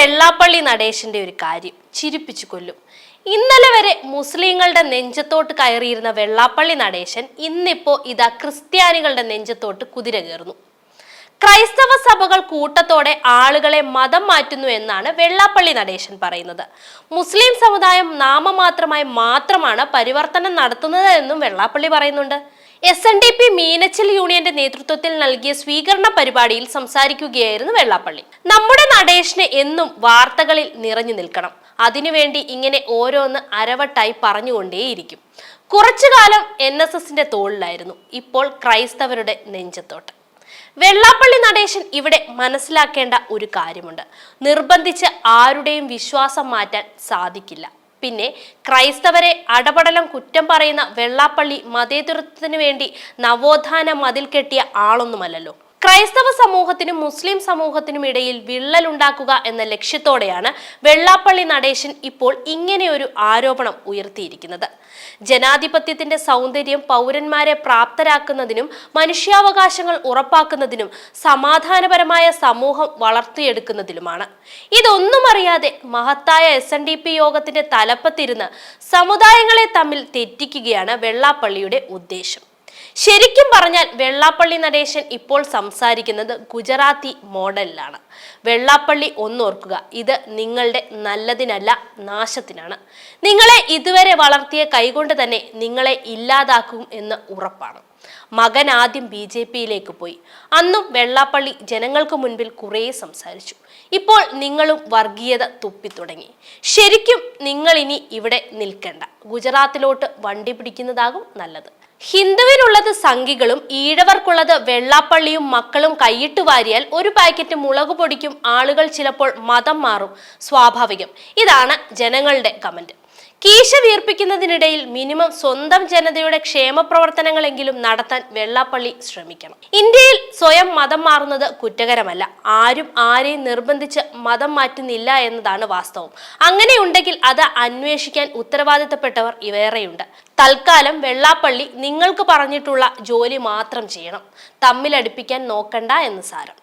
വെള്ളാപ്പള്ളി നടേശന്റെ ഒരു കാര്യം ചിരിപ്പിച്ചു കൊല്ലും. ഇന്നലെ വരെ മുസ്ലിങ്ങളുടെ നെഞ്ചത്തോട്ട് കയറിയിരുന്ന വെള്ളാപ്പള്ളി നടേശൻ ഇന്നിപ്പോ ഇതാ ക്രിസ്ത്യാനികളുടെ നെഞ്ചത്തോട്ട് കുതിര കയറുന്നു. ക്രൈസ്തവ സഭകൾ കൂട്ടത്തോടെ ആളുകളെ മതം മാറ്റുന്നു എന്നാണ് വെള്ളാപ്പള്ളി നടേശൻ പറയുന്നത്. മുസ്ലിം സമുദായം നാമമാത്രമായി മാത്രമാണ് പരിവർത്തനം നടത്തുന്നത് എന്നും വെള്ളാപ്പള്ളി പറയുന്നുണ്ട്. S N D P Meenachil യൂണിയന്റെ നേതൃത്വത്തിൽ നൽകിയ സ്വീകരണ പരിപാടിയിൽ സംസാരിക്കുകയായിരുന്നു വെള്ളാപ്പള്ളി. നമ്മുടെ നടേഷിന് എന്നും വാർത്തകളിൽ നിറഞ്ഞു നിൽക്കണം. അതിനുവേണ്ടി ഇങ്ങനെ ഓരോന്ന് അരവട്ടായി പറഞ്ഞുകൊണ്ടേയിരിക്കും. കുറച്ചു കാലം എൻ എസ് എസിന്റെ തോളിലായിരുന്നു. ഇപ്പോൾ ക്രൈസ്തവരുടെ നെഞ്ചത്തോട്ട്. വെള്ളാപ്പള്ളി നടേശൻ ഇവിടെ മനസ്സിലാക്കേണ്ട ഒരു കാര്യമുണ്ട്. നിർബന്ധിച്ച് ആരുടെയും വിശ്വാസം മാറ്റാൻ സാധിക്കില്ല. പിന്നെ ക്രൈസ്തവരെ അടപടലം കുറ്റം പറയുന്ന വെള്ളാപ്പള്ളി മതേതരത്വത്തിനു വേണ്ടി നവോത്ഥാന മതിൽ കെട്ടിയ ആളൊന്നുമല്ലല്ലോ. ക്രൈസ്തവ സമൂഹത്തിനും മുസ്ലിം സമൂഹത്തിനും ഇടയിൽ വിള്ളലുണ്ടാക്കുക എന്ന ലക്ഷ്യത്തോടെയാണ് വെള്ളാപ്പള്ളി നടേശൻ ഇപ്പോൾ ഇങ്ങനെയൊരു ആരോപണം ഉയർത്തിയിരിക്കുന്നത്. ജനാധിപത്യത്തിന്റെ സൗന്ദര്യം പൗരന്മാരെ പ്രാപ്തരാക്കുന്നതിനും മനുഷ്യാവകാശങ്ങൾ ഉറപ്പാക്കുന്നതിനും സമാധാനപരമായ സമൂഹം വളർത്തിയെടുക്കുന്നതിലുമാണ്. ഇതൊന്നും അറിയാതെ മഹത്തായ എസ് എൻ ഡി പി യോഗത്തിന്റെ തലപ്പത്തിരുന്ന് സമുദായങ്ങളെ തമ്മിൽ തെറ്റിക്കുകയാണ് വെള്ളാപ്പള്ളിയുടെ ഉദ്ദേശം. ശരിക്കും പറഞ്ഞാൽ വെള്ളാപ്പള്ളി നടേശൻ ഇപ്പോൾ സംസാരിക്കുന്നത് ഗുജറാത്തി മോഡലിലാണ്. വെള്ളാപ്പള്ളി ഒന്നോർക്കുക ഇത് നിങ്ങളുടെ നല്ലതിനല്ല നാശത്തിനാണ്. നിങ്ങളെ ഇതുവരെ വളർത്തിയ കൈകൊണ്ട് തന്നെ നിങ്ങളെ ഇല്ലാതാക്കും എന്ന് ഉറപ്പാണ്. മകൻ ആദ്യം ബി ജെ പിയിലേക്ക് പോയി. അന്നും വെള്ളാപ്പള്ളി ജനങ്ങൾക്ക് മുൻപിൽ കുറെ സംസാരിച്ചു. ഇപ്പോൾ നിങ്ങളും വർഗീയത തുപ്പിത്തുടങ്ങി. ശരിക്കും നിങ്ങൾ ഇനി ഇവിടെ നിൽക്കണ്ട. ഗുജറാത്തിലോട്ട് വണ്ടി പിടിക്കുന്നതാകും നല്ലത്. ഹിന്ദുവിനുള്ളത് സംഘികളും ഈഴവർക്കുള്ളത് വെള്ളാപ്പള്ളിയും മക്കളും കൈയിട്ട് വാരിയാൽ ഒരു പാക്കറ്റ് മുളക് പൊടിക്കും ആളുകൾ ചിലപ്പോൾ മതം മാറും. സ്വാഭാവികം. ഇതാണ് ജനങ്ങളുടെ കമന്റ്. കീശ വീർപ്പിക്കുന്നതിനിടയിൽ മിനിമം സ്വന്തം ജനതയുടെ ക്ഷേമ പ്രവർത്തനങ്ങളെങ്കിലും നടത്താൻ വെള്ളാപ്പള്ളി ശ്രമിക്കണം. ഇന്ത്യയിൽ സ്വയം മതം മാറുന്നത് കുറ്റകരമല്ല. ആരും ആരെയും നിർബന്ധിച്ച് മതം മാറ്റുന്നില്ല എന്നതാണ് വാസ്തവം. അങ്ങനെയുണ്ടെങ്കിൽ അത് അന്വേഷിക്കാൻ ഉത്തരവാദിത്തപ്പെട്ടവർ ഇവേറെയുണ്ട് തൽക്കാലം വെള്ളാപ്പള്ളി നിങ്ങൾക്ക് പറഞ്ഞിട്ടുള്ള ജോലി മാത്രം ചെയ്യണം. തമ്മിലടുപ്പിക്കാൻ നോക്കണ്ട എന്ന് സാരം.